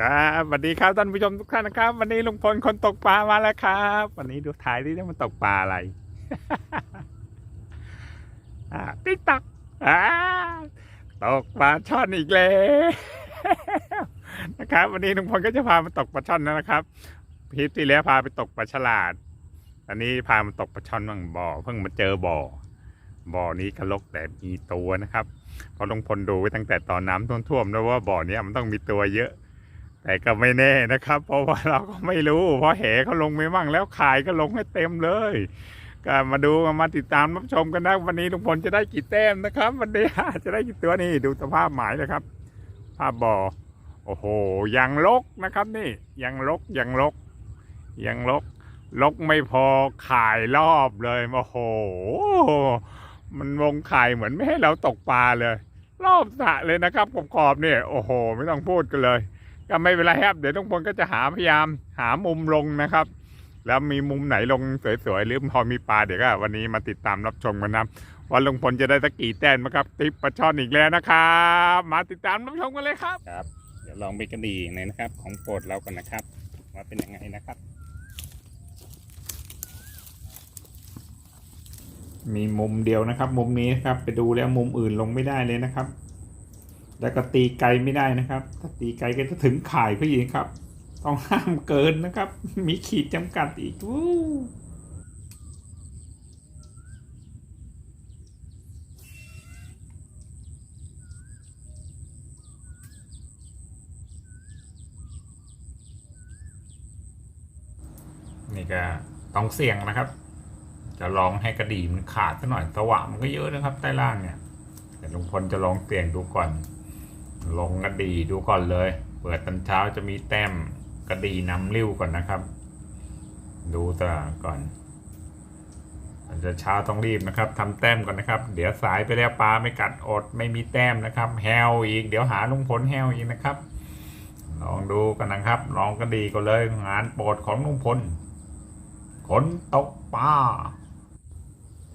ครับสวัสดีครับท่านผู้ชมทุกท่านนะครับ วันนี้ลุงพลคนตกปลามาแล้วครับ วันนี้ดูถ่ายที่มันตกปลาอะไรอ่าติ๊กตักอ่าตกปลาช่อนอีกแล้วนะครับ วันนี้ลุงพลก็จะพามาตกปลาช่อนนะครับพีทที่แล้วพาไปตกปลาฉลาด อันนี้พามาตกปลาช่อนบ้างบ่อเพิ่งมาเจอบ่อบ่อนี้กระลกแต่มีตัวนะครับเพราะลุงพลดูไว้ตั้งแต่ตอนน้ำท่วมๆแล้วว่าบ่อนี้มันต้องมีตัวเยอะ แต่ก็ไม่แน่นะครับ เพราะว่าเราก็ไม่รู้เพราะแหเขาลงไม่มั่งแล้วขายก็ลงให้เต็มเลยก็มาดูมาติดตามรับชมกันนะวันนี้ลุงพลจะได้กี่แต้มนะครับวันนี้จะได้กี่ตัวนี่ดูสภาพหมายเลยครับ ภาพบ่อโอ้โหยังลกนะครับ นี่ยังลกยังลกยังลกลกไม่พอขายรอบเลยโอ้โห มันวงขายเหมือนไม่ให้เราตกปลาเลย รอบสะเลยนะครับขอบๆเนี่ยโอ้โห ไม่ต้องพูดกันเลย ก็ไม่เป็นไรครับ เดี๋ยวทุกคนก็จะหาพยายามหามุมลงนะครับ แล้วมีมุมไหนลงสวยๆหรือพอมีปลาเดี๋ยวก็วันนี้มาติดตามรับชมกันนะว่าลุงพลจะได้สักกี่แต้มนะครับ ติปปลาช่อนอีกแล้วนะครับ มาติดตามรับชมกันเลยครับครับ เดี๋ยวลองเบกระดีหน่อยนะครับ ของโปรดเราก่อนนะครับ ว่าเป็นยังไงนะครับ มีมุมเดียวนะครับ มุมนี้นะครับ ไปดูแล้วมุมอื่นลงไม่ได้เลยนะครับ แล้วก็ตีไกลไม่ได้นะครับ ถ้าตีไกลก็จะถึงข่ายก็ยิงครับ ต้องห้ามเกินนะครับ มีขีดจำกัดอีกวู้นี่ก็ต้องเสี่ยงนะครับ จะลองให้กระดี่มันขาดซะหน่อยสว่างมันก็เยอะนะครับ ใต้ล่างเนี่ยแต่ลุงพลจะลองเสี่ยงดูก่อน ลงกระดีดูก่อนเลย เปิดตอนเช้าจะมีแต้มกระดีน้ำริ้วก่อนนะครับ ดูตาก่อนตอนเช้าต้องรีบนะครับทำแต้มก่อนนะครับ เดี๋ยวสายไปแล้วปลาไม่กัดอดไม่มีแต้มนะครับแฮวอีกเดี๋ยวหาลุงพลแฮวอีกนะครับ ลองดูกันนะครับลองกระดีก็เลยงานโปรดของลุงพลขนตกปลา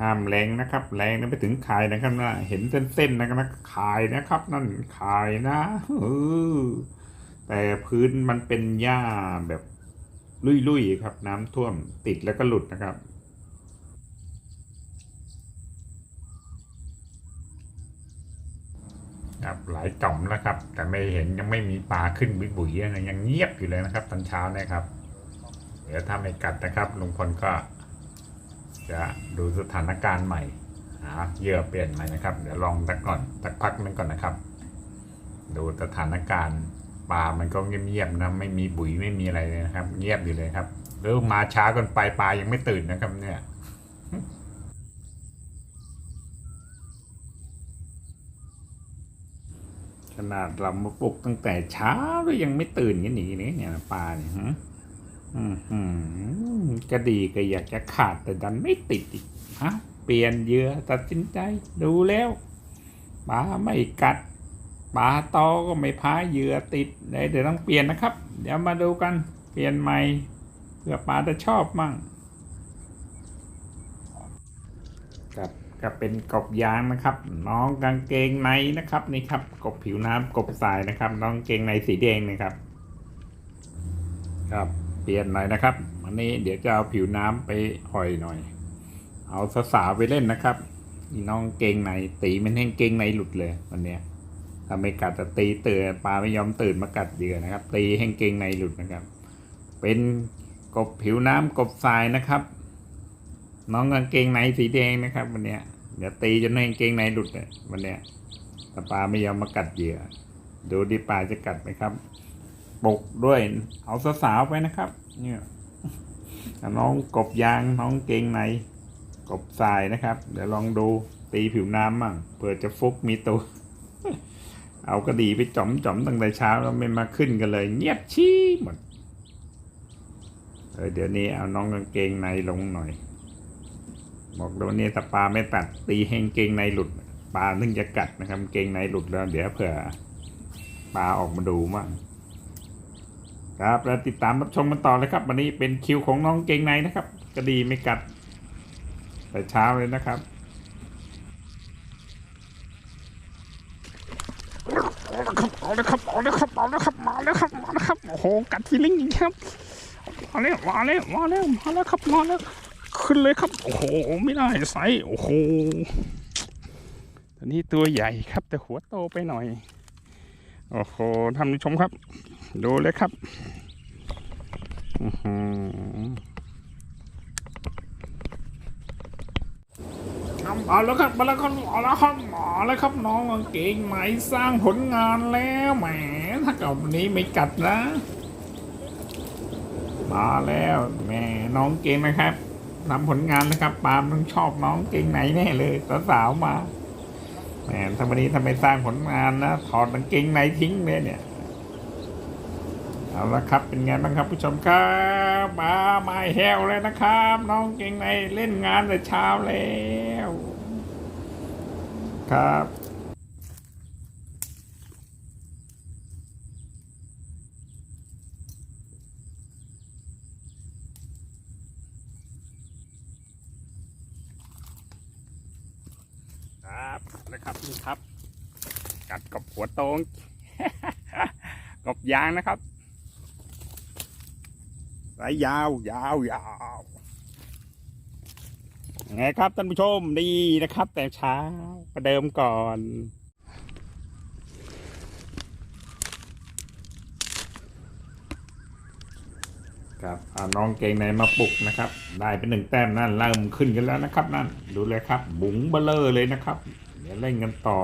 ห้ามแรงนะครับ แรงนั้นไปถึงขายนะครับนะเห็นเส้นๆนะครับนะขายนะครับ นั่นขายนะเออแต่พื้นมันเป็นหญ้าแบบลุยๆครับ น้ำท่วมติดแล้วก็หลุดนะครับครับหลายจ่อมแล้วครับ แต่ไม่เห็นยังไม่มีปลาขึ้นบุ๋ยๆนะยังเงียบอยู่เลยนะครับ ตอนเช้านะครับ เดี๋ยวถ้าไม่กัดนะครับลุงพลก็ จะดูสถานการณ์ใหม่หาเหยื่อเปลี่ยนใหม่นะครับ เดี๋ยวลองสักก่อนสักพักนึงก่อนนะครับ ดูสถานการณ์ปลามันก็เงียบๆนะไม่มีบุ๋ยไม่มีอะไรเลยนะครับ เงียบอยู่เลยครับหรือมาช้ากินไปปลายังไม่ตื่นนะครับเนี่ยขนาดเรามาปลุกตั้งแต่เช้าแล้วยังไม่ตื่นกันหนีนี่ยเนี่ยปลาเนี่ยฮะ ก็ดีก็อยากจะขาดแต่ดันไม่ติดอีกฮะเปลี่ยนเหยื่อตัดสินใจดูแล้วปลาไม่กัดปลาตอก็ไม่พาเหยื่อติดเดี๋ยวเดี๋ยวต้องเปลี่ยนนะครับ เดี๋ยวมาดูกันเปลี่ยนใหม่เพื่อปลาจะชอบมั่งกับก็เป็นกบยางนะครับ น้องกางเกงในนะครับนี่ครับ กบผิวน้ำกบทรายนะครับ น้องเกงในสีแดงนะครับ ครับ เปลี่ยนหน่อยนะครับวันนี้เดี๋ยวจะเอาผิวน้ำไปห่อยหน่อย เอาสาวไปเล่นนะครับน้องเกงในตีมันแห้งเกงในหลุดเลยวันเนี้ยถ้าไม่กัดจะตีเตือนปลาไม่ยอมตื่นมากัดเหยื่อนะครับ ตีแห้งเกงในหลุดนะครับ เป็นกบผิวน้ำกบทรายนะครับ น้องกางเกงในสีแดงนะครับวันเนี้ยเดี๋ยวตีจนแห้งเกงในหลุดเลยวันเนี้ยถ้าปลาไม่ยอมมากัดเหยื่อดูดิปลาจะกัดไหมครับ ปลุกด้วย เอาสาวๆไปนะครับ เนี่ยน้องกบยางน้องเกงในกบทรายนะครับ เดี๋ยวลองดูตีผิวน้ำมั่งเผื่อจะฟุกมีตัว เอากระดีไปจ่อมจ่อมตั้งแต่เช้าแล้วไม่มาขึ้นกันเลย เงียบชี้หมดเออเดี๋ยวนี้เอาน้องกางเกงในลงหน่อย บอกเดี๋ยวนี้ถ้าปลาไม่ตัดตีให้งเกงในหลุดปลาถึงจะกัดนะครับเกงในหลุดแล้ว เดี๋ยวเผื่อปลาออกมาดูมั่ง ครับแล้วติดตามรับชมกันต่อเลยครับ วันนี้เป็นคิวของน้องเกงในนะครับกระดีไม่กัด แต่เช้าเลยนะครับโอ้เอาเลยครับเอาเลยครับเอาเลยครับมาเลยครับมาเลยครับโอ้โหกัดทีลิงอีกครับมาแล้วมาแล้วมาแล้วมาแล้วครับมาแล้วขึ้นเลยครับ โอ้โหไม่ได้ไซส์โอ้โหตัวนี้ตัวใหญ่ครับแต่หัวโตไปหน่อย โอ้โหท่านผู้ชมครับ ดูเลยครับอื้อหือเอาแล้วครับมาแล้วครับเอาแล้วครับมาแล้วครับน้องกางเกงไหมสร้างผลงานแล้วแหมถ้าเกิดวันนี้ไม่กัดนะ มาแล้วแหม่น้องเกงนะครับทำผลงานนะครับปาล์มต้องชอบน้องเกงไหนแน่เลยสาวๆมา แหมถ้าวันนี้ทำไมสร้างผลงานนะถอดกางเกงในทิ้งเลยเนี่ย เอาละครับเป็นไงบ้างครับผู้ชมครับมาไม่แฮวเลยนะครับ น้องเก่งในเล่นงานแต่เช้าแล้ว ครับ ครับนะครับนี่ครับ กัดกบหัวโตงกบยางนะครับสายยาวยาวยาวไงครับท่านผู้ชมดีนะครับ แต่เช้าประเดิมก่อน ครับน้องเกงในมาปลุกนะครับ ได้เป็นหนึ่งแต้มนั่นเริ่มขึ้นกันแล้วนะครับนั่นดูเลยครับบุ๋งเบลเลอร์เลยนะครับ เดี๋ยวเล่นกันต่อ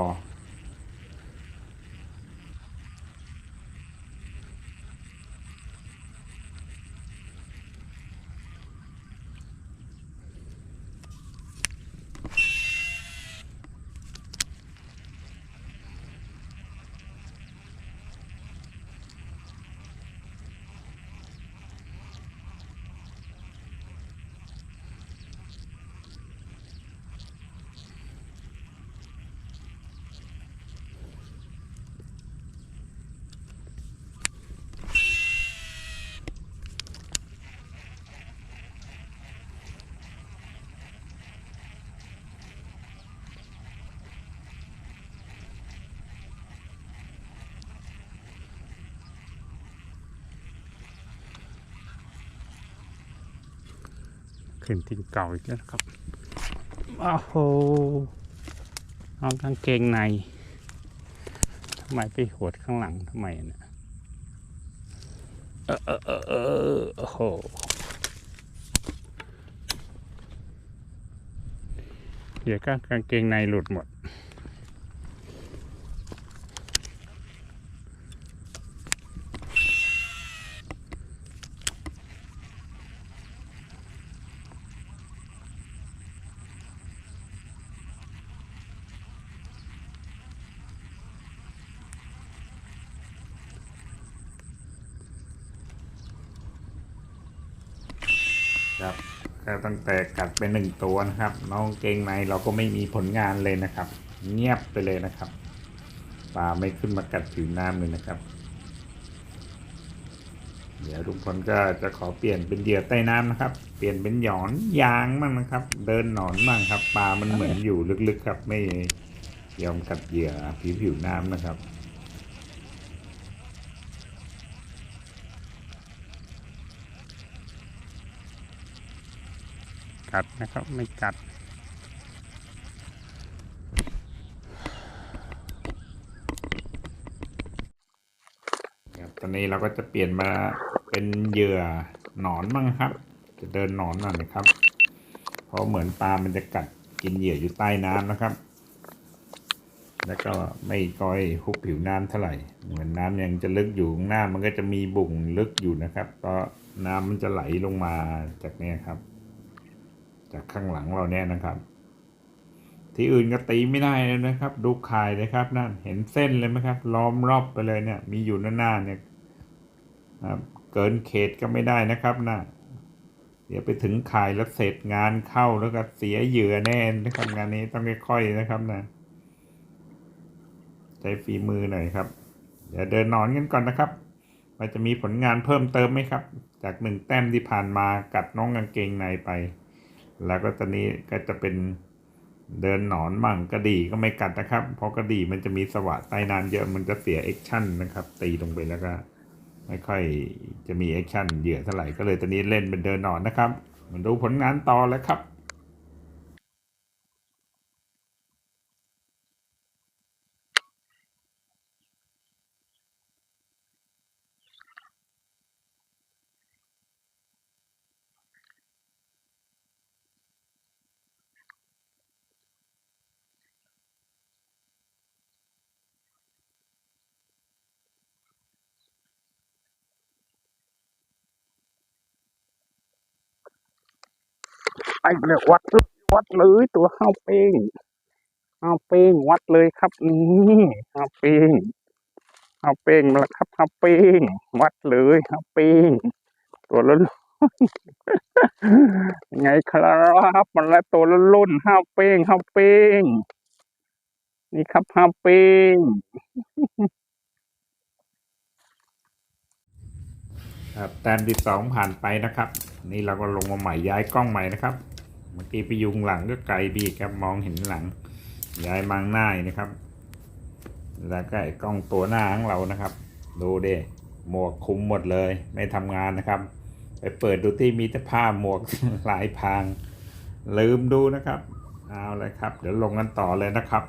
ขึ้นที่เก่าอีกแล้วครับโอ้โหเอากางเกงในทำไมไปหดข้างหลังทำไมเนี่ยเออเออเออเออโอ้โหเดี๋ยวก็กางเกงในหลุดหมด ครับก็ตั้งแต่กัดไปหนึ่งตัวนะครับ น้องเกงในเราก็ไม่มีผลงานเลยนะครับ เงียบไปเลยนะครับปลาไม่ขึ้นมากัดผิวน้ำเลยนะครับ เดี๋ยวลุงพลก็จะขอเปลี่ยนเป็นเหยื่อใต้น้ำนะครับ เปลี่ยนเป็นหยอนยางบ้างนะครับ เดินหนอนบ้างครับปลามันเหมือนอยู่ลึกๆครับ ไม่ยอมกัดเหยื่อผิวผิวน้ำนะครับ กัดนะครับ ไม่กัดครับตอนนี้เราก็จะเปลี่ยนมาเป็นเหยื่อหนอนบ้างครับ จะเดินหนอนหน่อยนะครับ เพราะเหมือนปลามันจะกัดกินเหยื่ออยู่ใต้น้ำนะครับ แล้วก็ไม่ก้อยหุบผิวน้ำเท่าไหร่ เหมือนน้ำยังจะลึกอยู่ข้างหน้ามันก็จะมีบุ่งลึกอยู่นะครับ ก็น้ำมันจะไหลลงมาจากนี้ครับ จากข้างหลังเราเนี่ยนะครับ ที่อื่นก็ตีไม่ได้เลยนะครับ ดูข่ายเลยครับนั่นเห็นเส้นเลยไหมครับ ล้อมรอบไปเลยเนี่ย มีอยู่หน้าๆเนี่ยครับเกินเขตก็ไม่ได้นะครับนะเดี๋ยวไปถึงข่ายแล้วเสร็จงานเข้าแล้วก็เสียเหยื่อแน่นะครับงานนี้ต้องค่อยๆนะครับนะใช้ฝีมือหน่อยครับ เดี๋ยวเดินนอนกันก่อนนะครับมันจะมีผลงานเพิ่มเติมไหมครับ จากหนึ่งแต้มที่ผ่านมากัดน้องกางเกงในไป แล้วก็ตอนนี้ก็จะเป็นเดินหนอนมั่งกระดี่ก็ไม่กัดนะครับ เพราะกระดี่มันจะมีสวะใต้น้ำเยอะมันจะเสียแอคชั่นนะครับ ตีลงไปแล้วก็ ไม่ค่อยจะมีแอคชั่นเหยื่อเท่าไหร่ก็เลยตอนนี้เล่นเป็นเดินหนอนนะครับ มันดูผลงานต่อแล้วครับ ไปเลยวัดเลยวัดเลยตัวห้าวเป้งห้าวเป้งวัดเลยครับนี่ห้าวเป้งห้าวเป้งมาแล้วครับห้าวเป้งวัดเลยห้าวเป้งตัวละยังไงครับมันละตัวละลุ่นห้าวเป้งห้าวเป้งนี่ครับห้าวเป้งครับแต้มที่สองผ่านไปนะครับ นี่เราก็ลงมาใหม่ย้ายกล้องใหม่นะครับ เมื่อกี้ไปยุงหลังก็ไกลบีครับมองเห็นหลังยายมังหน้านะครับ แล้วก็ไอ้กล้องตัวหน้าของเรานะครับ ดูเด้หมวกคุมหมดเลย ไม่ทำงานนะครับ ไปเปิดดูที่มีแต่ผ้าหมวกหลายพราง ลืมดูนะครับ เอาเลยครับ เดี๋ยวลงกันต่อเลยนะครับ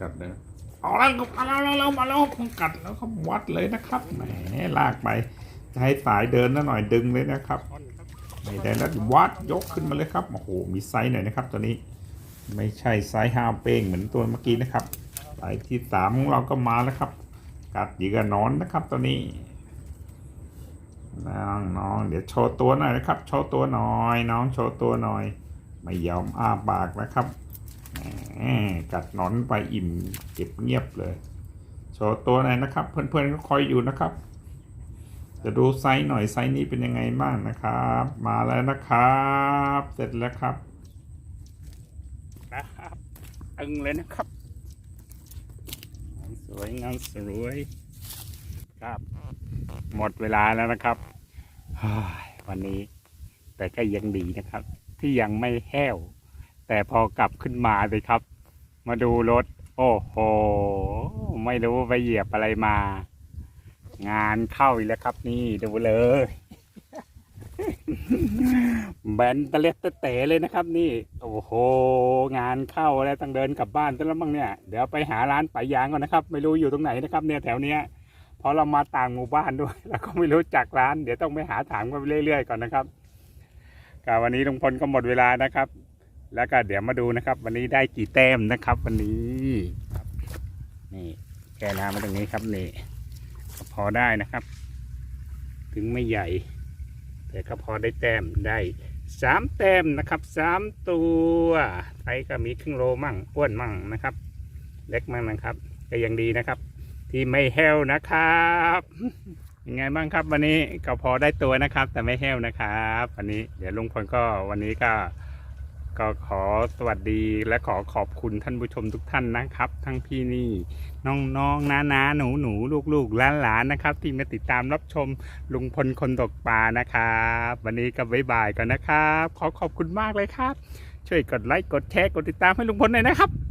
กัดเลย เอาแล้วมาแล้วมาแล้วมาแล้วกัดแล้วก็วัดเลยนะครับแหมลากไป จะให้สายเดินนะหน่อยดึงเลยนะครับไม่ได้แล้ววัดยกขึ้นมาเลยครับโอ้โหมีไซส์หน่อยนะครับตัวนี้ ไม่ใช่ไซส์ห้าเป้งเหมือนตัวเมื่อกี้นะครับไซส์ที่สามของเราก็มาแล้วครับ กัดเหยื่อนอนนะครับตัวนี้น้องน้องเดี๋ยวโชว์ตัวหน่อยนะครับ โชว์ตัวหน่อย น้องโชว์ตัวหน่อย ไม่ยอมอ้าปากนะครับ กัดหนอนไปอิ่มเก็บเงียบเลย โชว์ตัวหน่อยนะครับ เพื่อนๆก็คอยอยู่นะครับ จะดูไซส์หน่อยไซส์นี้เป็นยังไงบ้างนะครับ มาแล้วนะครับ เสร็จแล้วครับนะครับตึงเลยนะครับงานสวยงานสวยครับ หมดเวลาแล้วนะครับวันนี้แต่ก็ยังดีนะครับ ที่ยังไม่แห้ว แต่พอกลับขึ้นมาเลยครับ มาดูรถ โอ้โห ไม่รู้ไปเหยียบอะไรมา งานเข้าอีกแล้วครับ นี่ดูเลยแบนตะเล็ดตะเต๋เลยนะครับ นี่ โอ้โห งานเข้าแล้วต้องเดินกลับบ้านแล้วมั้งเนี่ย เดี๋ยวไปหาร้านปะยางก่อนนะครับ ไม่รู้อยู่ตรงไหนนะครับ เนี่ยแถวเนี้ยเพราะเรามาต่างหมู่บ้านด้วย แล้วก็ไม่รู้จักร้าน เดี๋ยวต้องไปหาถามกันไปเรื่อยๆก่อนนะครับก็วันนี้ลุงพลก็หมดเวลานะครับ แล้วก็เดี๋ยวมาดูนะครับ วันนี้ได้กี่แต้มนะครับ วันนี้นี่แค่น้ำมาตรงนี้ครับนี่พอได้นะครับ ถึงไม่ใหญ่ แต่ก็พอได้แต้มได้สามแต้มนะครับสามตัวไทยก็มีครึ่งโลมั่งอ้วนมั่งนะครับ เล็กมั่งนะครับ ก็ยังดีนะครับ ที่ไม่แห้วนะครับยังไงบ้างครับ วันนี้ก็พอได้ตัวนะครับ แต่ไม่แห้วนะครับ วันนี้เดี๋ยวลุงพลก็วันนี้ก็ ก็ขอสวัสดีและขอขอบคุณท่านผู้ชมทุกท่านนะครับ ทั้งพี่นี่น้องๆน้านาหนูหนูลูกลูกๆหลานนะครับ ที่มาติดตามรับชมลุงพลคนตกปลานะครับ วันนี้ก็บ๊ายบายก่อนนะครับ ขอขอบคุณมากเลยครับ ช่วยกดไลค์กดแชร์กดติดตามให้ลุงพลหน่อยนะครับ